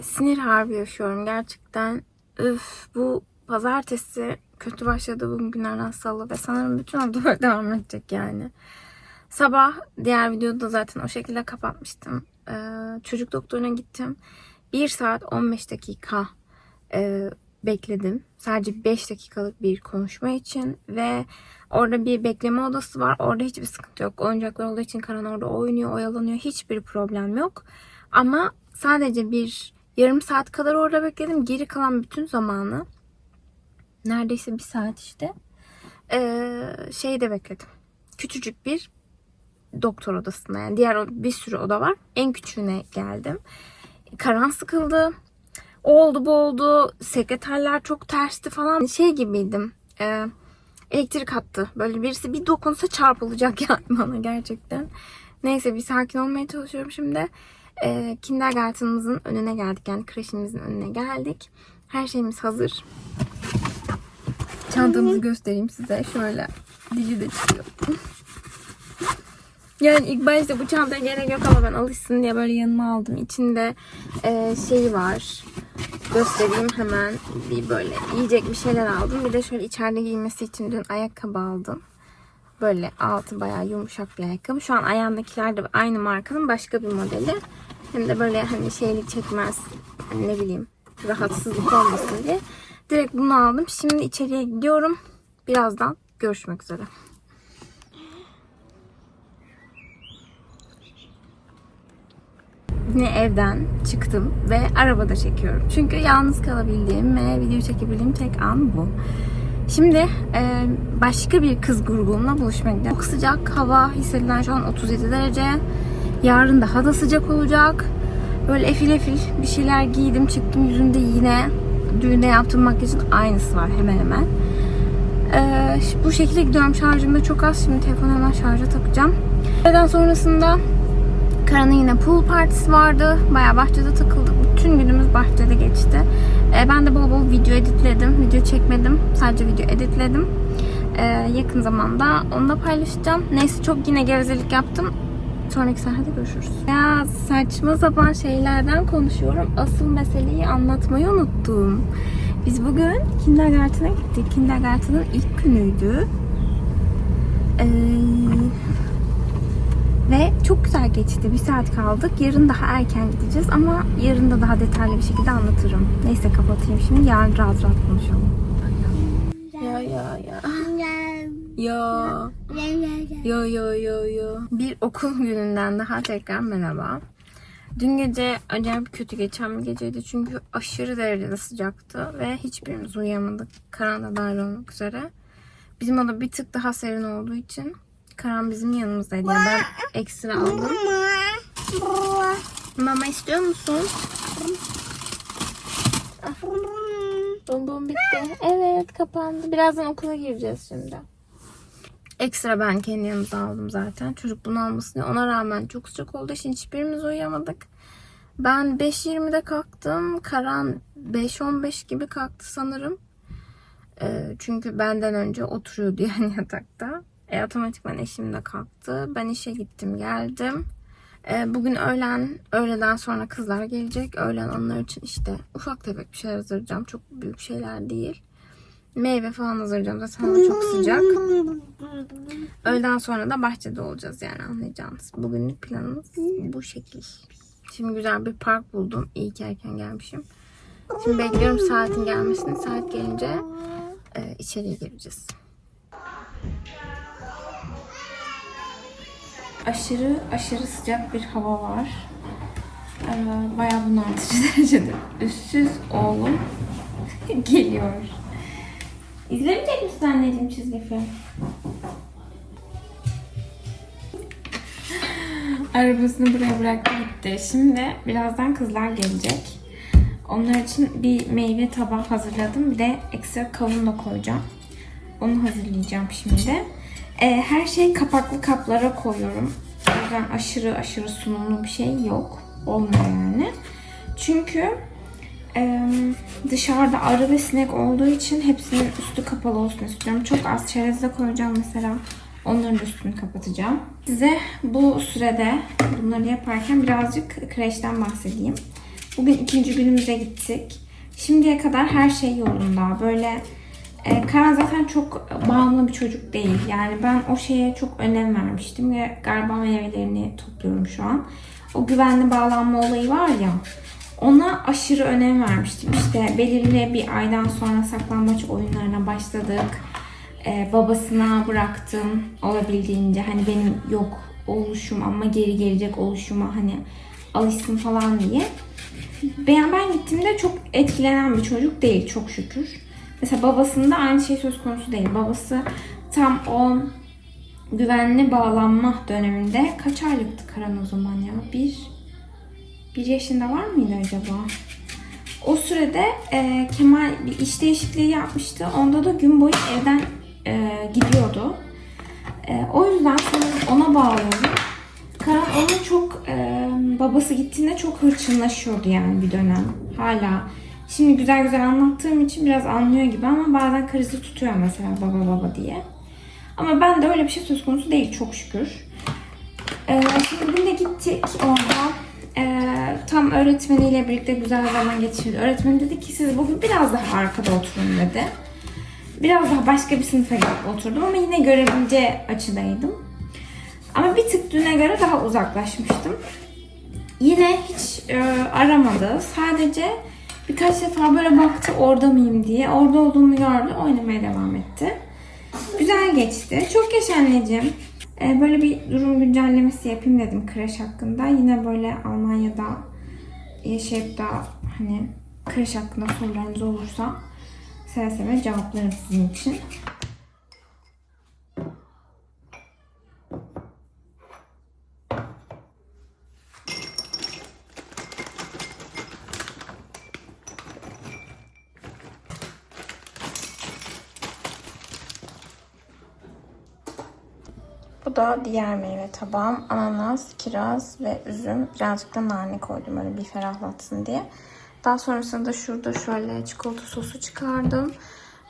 Sinir harbi yaşıyorum gerçekten. Üf bu pazartesi kötü başladı bugün günlerden salı ve sanırım bütün hafta böyle devam edecek yani. Sabah diğer videoda zaten o şekilde kapatmıştım. Ee, çocuk doktoruna gittim. 1 saat 15 dakika e, bekledim. Sadece 5 dakikalık bir konuşma için ve orada bir bekleme odası var. Orada hiçbir sıkıntı yok. Oyuncaklar olduğu için Karan orada oynuyor, oyalanıyor. Hiçbir problem yok. Ama sadece bir yarım saat kadar orada bekledim. Geri kalan bütün zamanı neredeyse bir saat işte ee, şeyde bekledim. Küçücük bir doktor odasında yani diğer bir sürü oda var. En küçüğüne geldim. Karan sıkıldı. O oldu bu oldu. Sekreterler çok tersti falan. Şey gibiydim. e, elektrik attı. Böyle birisi bir dokunsa çarpılacak yani bana gerçekten. Neyse bir sakin olmaya çalışıyorum şimdi. E, kindergarten'ımızın önüne geldik. Yani kreşimizin önüne geldik. Her şeyimiz hazır. Çantamızı göstereyim size. Şöyle dili de çıkıyor. Yani ilk başta bu çantaya gerek yok ama ben alışsın diye böyle yanıma aldım. İçinde e, şeyi var. Göstereyim hemen. Bir böyle yiyecek bir şeyler aldım. Bir de şöyle içeride giymesi için dün ayakkabı aldım. Böyle altı bayağı yumuşak bir ayakkabı. Şu an ayağındakiler de aynı markanın başka bir modeli. Hem de böyle hani şeylik çekmez. hani ne bileyim rahatsızlık olmasın diye. Direkt bunu aldım. Şimdi içeriye gidiyorum. Birazdan görüşmek üzere. Yine evden çıktım ve arabada çekiyorum. Çünkü yalnız kalabildiğim ve video çekebildiğim tek an bu. Şimdi e, başka bir kız grubumla buluşmaya gidiyorum. Çok sıcak hava hissedilen şu an 37 derece. Yarın daha da sıcak olacak. Böyle efil efil bir şeyler giydim çıktım. Yüzümde yine düğünde yaptığım makyajın aynısı var hemen hemen. E, bu şekilde gidiyorum. Şarjım da çok az. Şimdi telefonu hemen şarja takacağım. Neden sonrasında Karan'ın yine pool partisi vardı. Bayağı bahçede takıldık. Bütün günümüz bahçede geçti. Ee, ben de bol bol video editledim. Video çekmedim. Sadece video editledim. Ee, yakın zamanda onu da paylaşacağım. Neyse çok yine gevezelik yaptım. Sonraki sahnede görüşürüz. Ya saçma sapan şeylerden konuşuyorum. Asıl meseleyi anlatmayı unuttum. Biz bugün kindergarten'a gittik. Kindergarten'ın ilk günüydü. Ee, ve çok güzel geçti. Bir saat kaldık. Yarın daha erken gideceğiz ama yarın da daha detaylı bir şekilde anlatırım. Neyse kapatayım şimdi. Yarın rahat rahat konuşalım. Ya ya ya. Ya. Yo yo yo yo. Bir okul gününden daha tekrar merhaba. Dün gece acayip kötü geçen bir geceydi çünkü aşırı derecede sıcaktı ve hiçbirimiz uyuyamadık. Karan da dahil olmak üzere. Bizim oda bir tık daha serin olduğu için Karan bizim yanımızdaydı. Yani ben ekstra aldım. Mama istiyor musun? Bonbon bitti. Evet kapandı. Birazdan okula gireceğiz şimdi. Ekstra ben kendi yanımıza aldım zaten. Çocuk bunu almasın diye. Ona rağmen çok sıcak olduğu için hiçbirimiz uyuyamadık. Ben 5.20'de kalktım. Karan 5.15 gibi kalktı sanırım. Ee, çünkü benden önce oturuyordu yani yatakta. E, otomatikman eşim de kalktı. Ben işe gittim geldim. E, bugün öğlen, öğleden sonra kızlar gelecek. Öğlen onlar için işte ufak tefek bir şeyler hazırlayacağım. Çok büyük şeyler değil. Meyve falan hazırlayacağım. Zaten hava çok sıcak. Öğleden sonra da bahçede olacağız yani anlayacağınız. Bugünlük planımız bu şekil. Şimdi güzel bir park buldum. İyi ki erken gelmişim. Şimdi bekliyorum saatin gelmesini. Saat gelince e, içeriye gireceğiz. Aşırı aşırı sıcak bir hava var. Ee, bayağı bunaltıcı derecede. Üstsüz oğlum geliyor. İzlemeyecek misin anneciğim çizgi film? Arabasını buraya bıraktı gitti. Şimdi birazdan kızlar gelecek. Onlar için bir meyve tabağı hazırladım. Bir de ekstra kavun da koyacağım. Onu hazırlayacağım şimdi. Ee, her şeyi kapaklı kaplara koyuyorum. O yüzden aşırı aşırı sunumlu bir şey yok. Olmuyor yani. Çünkü e, dışarıda arı ve sinek olduğu için hepsinin üstü kapalı olsun istiyorum. Çok az çerez de koyacağım mesela. Onların üstünü kapatacağım. Size bu sürede bunları yaparken birazcık kreşten bahsedeyim. Bugün ikinci günümüze gittik. Şimdiye kadar her şey yolunda. Böyle e, Karan zaten çok bağımlı bir çocuk değil. Yani ben o şeye çok önem vermiştim ve galiba meyvelerini topluyorum şu an. O güvenli bağlanma olayı var ya. Ona aşırı önem vermiştim. İşte belirli bir aydan sonra saklambaç oyunlarına başladık. E, babasına bıraktım olabildiğince. Hani benim yok oluşum ama geri gelecek oluşuma hani alışsın falan diye. Ben, ben gittiğimde çok etkilenen bir çocuk değil çok şükür. Mesela babasında aynı şey söz konusu değil. Babası tam o güvenli bağlanma döneminde kaç aylıktı Karan o zaman ya? Bir, bir yaşında var mıydı acaba? O sürede e, Kemal bir iş değişikliği yapmıştı. Onda da gün boyu evden e, gidiyordu. E, o yüzden ona bağlıyorum. Karan onun çok e, babası gittiğinde çok hırçınlaşıyordu yani bir dönem. Hala. Şimdi güzel güzel anlattığım için biraz anlıyor gibi ama bazen krizi tutuyor mesela baba baba diye. Ama ben de öyle bir şey söz konusu değil çok şükür. E, şimdi bugün de gittik orada. E, tam öğretmeniyle birlikte güzel zaman geçirdi. Öğretmen dedi ki siz bugün biraz daha arkada oturun dedi. Biraz daha başka bir sınıfa gidip oturdum ama yine görebileceği açıdaydım. Ama bir tık düne göre daha uzaklaşmıştım. Yine hiç e, aramadı. Sadece birkaç defa böyle baktı orada mıyım diye. Orada olduğumu gördü. Oynamaya devam etti. Güzel geçti. Çok yaş anneciğim. E, böyle bir durum güncellemesi yapayım dedim kreş hakkında. Yine böyle Almanya'da yaşayıp da hani kreş hakkında sorularınız olursa seve seve cevaplarım sizin için. Bu da diğer meyve tabağım. Ananas, kiraz ve üzüm. Birazcık da nane koydum öyle bir ferahlatsın diye. Daha sonrasında şurada şöyle çikolata sosu çıkardım.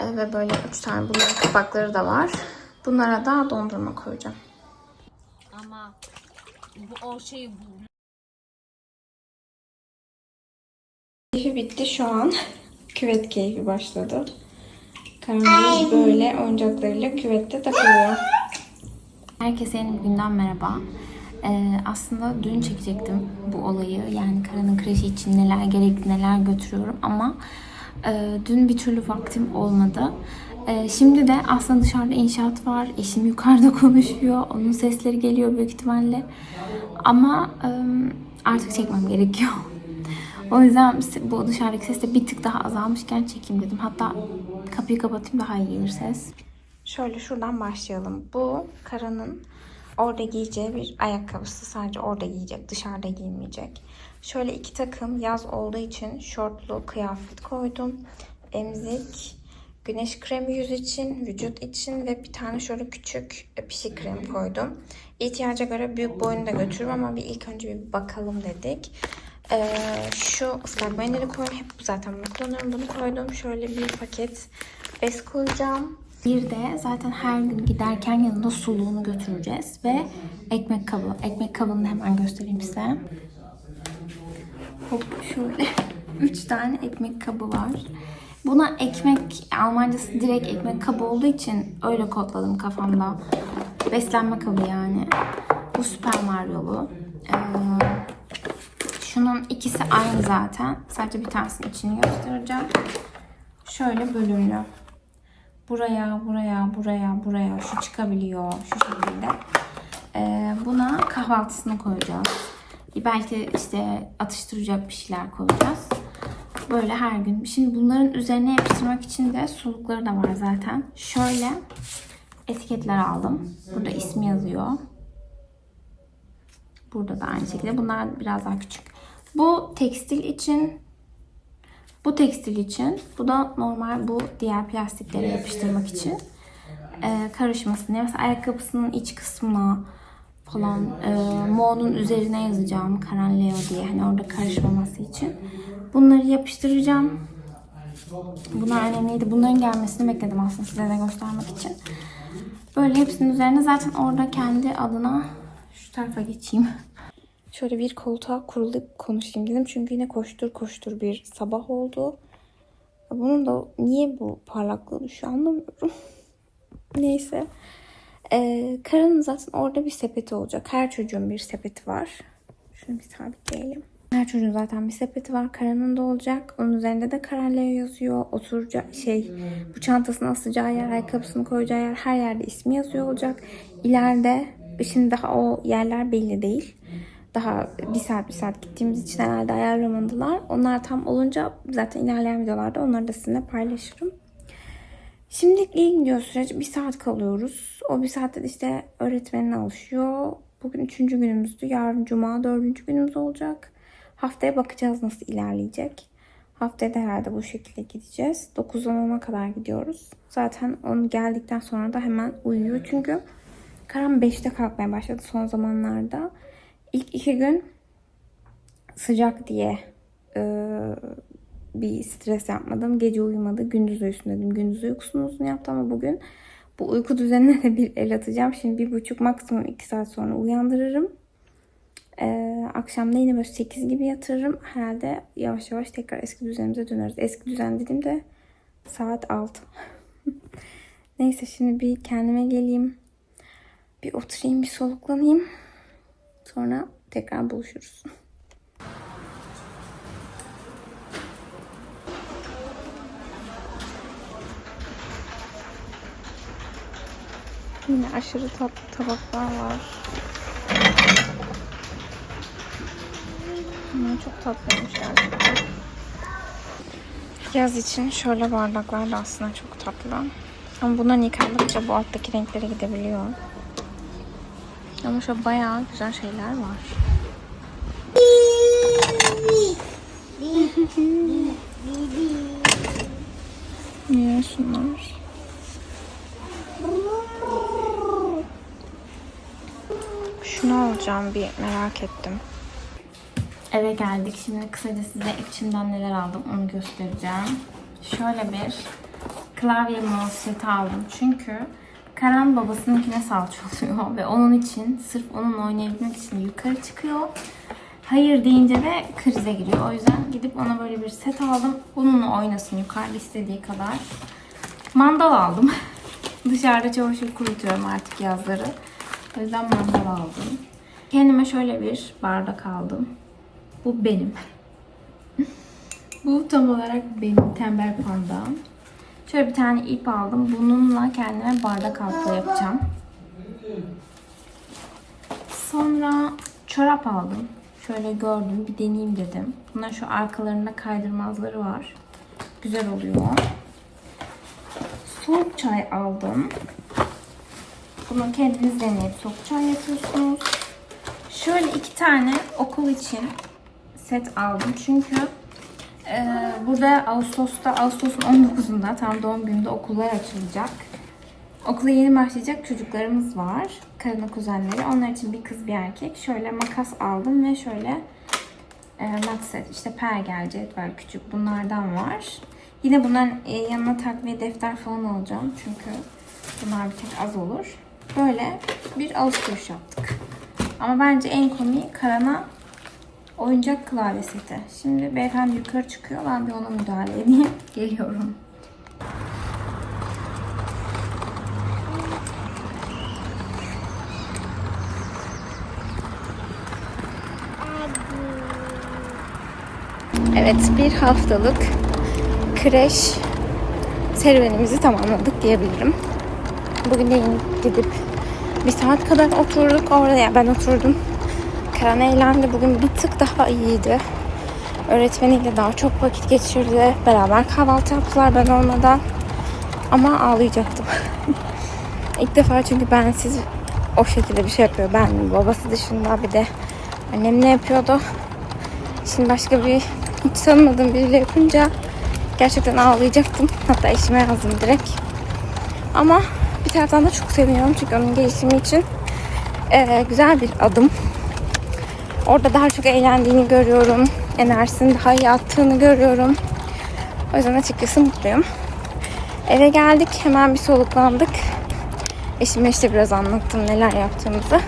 Ee, ve böyle üç tane bunların kapakları da var. Bunlara da dondurma koyacağım. Ama bu o şey bu. Keyfi bitti şu an. Küvet keyfi başladı. Karanlık böyle oyuncaklarıyla küvette takılıyor. Herkese yeni bir günden merhaba. Ee, aslında dün çekecektim bu olayı. Yani Karan'ın kreşi için neler gerekli neler götürüyorum ama e, dün bir türlü vaktim olmadı. E, şimdi de aslında dışarıda inşaat var. Eşim yukarıda konuşuyor. Onun sesleri geliyor büyük ihtimalle. Ama e, artık çekmem gerekiyor. O yüzden bu dışarıdaki ses de bir tık daha azalmışken çekeyim dedim. Hatta kapıyı kapatayım daha iyi gelir ses. Şöyle şuradan başlayalım. Bu Kara'nın orada giyeceği bir ayakkabısı. Sadece orada giyecek. Dışarıda giymeyecek. Şöyle iki takım yaz olduğu için şortlu kıyafet koydum. Emzik, güneş kremi yüz için, vücut için ve bir tane şöyle küçük pişi krem koydum. İhtiyaca göre büyük boyunu da götürürüm ama bir ilk önce bir bakalım dedik. Ee, şu ıslak mendili koydum. Hep zaten bunu kullanıyorum. Bunu koydum. Şöyle bir paket bez koyacağım. Bir de zaten her gün giderken yanında suluğunu götüreceğiz ve ekmek kabı. Ekmek kabını hemen göstereyim size. Hop şöyle. Üç tane ekmek kabı var. Buna ekmek, Almancası direkt ekmek kabı olduğu için öyle kodladım kafamda. Beslenme kabı yani. Bu Süper Mario'lu. Ee, şunun ikisi aynı zaten. Sadece bir tanesinin içini göstereceğim. Şöyle bölümlü. Buraya, buraya, buraya, buraya şu çıkabiliyor şu şekilde. Ee, buna kahvaltısını koyacağız. Belki işte atıştıracak bir şeyler koyacağız. Böyle her gün. Şimdi bunların üzerine yapıştırmak için de sulukları da var zaten. Şöyle etiketler aldım. Burada ismi yazıyor. Burada da aynı şekilde. Bunlar biraz daha küçük. Bu tekstil için bu tekstil için. Bu da normal bu diğer plastiklere yapıştırmak için. Ee, karışmasın diye. Mesela ayakkabısının iç kısmına falan e, Mo'nun üzerine yazacağım Karan Leo diye. Hani orada karışmaması için. Bunları yapıştıracağım. Bunlar önemliydi. Bunların gelmesini bekledim aslında size de göstermek için. Böyle hepsinin üzerine zaten orada kendi adına şu tarafa geçeyim. Şöyle bir koltuğa kurulup konuşayım dedim. Çünkü yine koştur koştur bir sabah oldu. Bunun da niye bu parlaklığı düşüyor anlamıyorum. Neyse. Ee, Karan'ın zaten orada bir sepeti olacak. Her çocuğun bir sepeti var. Şunu bir sabitleyelim. Her çocuğun zaten bir sepeti var. Karan'ın da olacak. Onun üzerinde de Karaleo yazıyor. Oturacak şey bu çantasını asacağı yer, ayakkabısını koyacağı yer her yerde ismi yazıyor olacak. İleride şimdi daha o yerler belli değil. Daha bir saat bir saat gittiğimiz için herhalde ayarlamadılar. Onlar tam olunca zaten ilerleyen videolarda onları da sizinle paylaşırım. Şimdilik iyi gidiyor süreç. Bir saat kalıyoruz. O bir saatte de işte öğretmenine alışıyor. Bugün üçüncü günümüzdü. Yarın cuma dördüncü günümüz olacak. Haftaya bakacağız nasıl ilerleyecek. Haftaya da herhalde bu şekilde gideceğiz. 9'dan 10'a kadar gidiyoruz. Zaten onu geldikten sonra da hemen uyuyor. Çünkü Karan 5'te kalkmaya başladı son zamanlarda. İlk iki gün sıcak diye e, bir stres yapmadım. Gece uyumadı. Gündüz uyusun dedim. Gündüz uykusunu uzun yaptı ama bugün bu uyku düzenine de bir el atacağım. Şimdi bir buçuk maksimum iki saat sonra uyandırırım. Ee, akşam da yine böyle 8 gibi yatırırım. Herhalde yavaş yavaş tekrar eski düzenimize döneriz. Eski düzen dediğimde saat 6. Neyse şimdi bir kendime geleyim. Bir oturayım, bir soluklanayım. Sonra tekrar buluşuruz. Yine aşırı tatlı tabaklar var. Bunlar çok tatlıymış gerçekten. Yaz için şöyle bardaklar da aslında çok tatlı. Ama bunların yıkandıkça bu alttaki renklere gidebiliyor. Ama şu bayağı güzel şeyler var. Niye şunlar? Şunu alacağım bir merak ettim. Eve geldik. Şimdi kısaca size içinden neler aldım onu göstereceğim. Şöyle bir klavye mouse seti aldım. Çünkü Karan babasınınkine salça oluyor ve onun için sırf onunla oynayabilmek için yukarı çıkıyor. Hayır deyince de krize giriyor. O yüzden gidip ona böyle bir set aldım. Onunla oynasın yukarıda istediği kadar. Mandal aldım. Dışarıda çamaşır kurutuyorum artık yazları. O yüzden mandal aldım. Kendime şöyle bir bardak aldım. Bu benim. Bu tam olarak benim tembel pandam. Şöyle bir tane ip aldım. Bununla kendime bardak altlığı yapacağım. Sonra çorap aldım. Şöyle gördüm bir deneyeyim dedim. Bunlar şu arkalarında kaydırmazları var. Güzel oluyor. Soğuk çay aldım. Bunu kendiniz deneyip soğuk çay yapıyorsunuz. Şöyle iki tane okul için set aldım. Çünkü e, burada Ağustos'ta, Ağustos'un 19'unda tam doğum günümde okullar açılacak. Okula yeni başlayacak çocuklarımız var. Karına kuzenleri. Onlar için bir kız bir erkek. Şöyle makas aldım ve şöyle e, mat set. İşte pergel, cetvel, küçük bunlardan var. Yine bunların e, yanına takviye defter falan alacağım. Çünkü bunlar bir tek az olur. Böyle bir alışveriş yaptık. Ama bence en komiği Karan'a oyuncak klavye seti. Şimdi beyefendi yukarı çıkıyor. Ben bir ona müdahale edeyim. Geliyorum. Evet bir haftalık kreş serüvenimizi tamamladık diyebilirim. Bugün de gidip bir saat kadar oturduk orada. Yani ben oturdum. Karan eğlendi. Bugün bir tık daha iyiydi. Öğretmeniyle daha çok vakit geçirdi. Beraber kahvaltı yaptılar ben olmadan. Ama ağlayacaktım. İlk defa çünkü bensiz o şekilde bir şey yapıyor. Ben babası dışında bir de annem ne yapıyordu. Şimdi başka bir hiç tanımadığım biriyle yapınca gerçekten ağlayacaktım. Hatta eşime yazdım direkt. Ama bir taraftan da çok seviniyorum çünkü onun gelişimi için eee, güzel bir adım. Orada daha çok eğlendiğini görüyorum. Enerjisini daha iyi attığını görüyorum. O yüzden açıkçası mutluyum. Eve geldik. Hemen bir soluklandık. Eşime işte biraz anlattım neler yaptığımızı.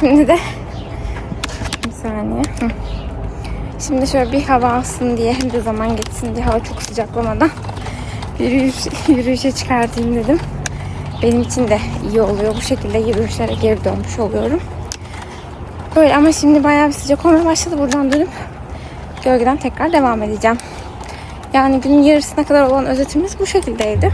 Şimdi de saniye. Hı. Şimdi şöyle bir hava alsın diye hem de zaman geçsin diye hava çok sıcaklamadan bir yürüyüş, yürüyüşe çıkartayım dedim. Benim için de iyi oluyor. Bu şekilde yürüyüşlere geri dönmüş oluyorum. Böyle ama şimdi bayağı bir sıcak olmaya başladı. Buradan dönüp gölgeden tekrar devam edeceğim. Yani günün yarısına kadar olan özetimiz bu şekildeydi.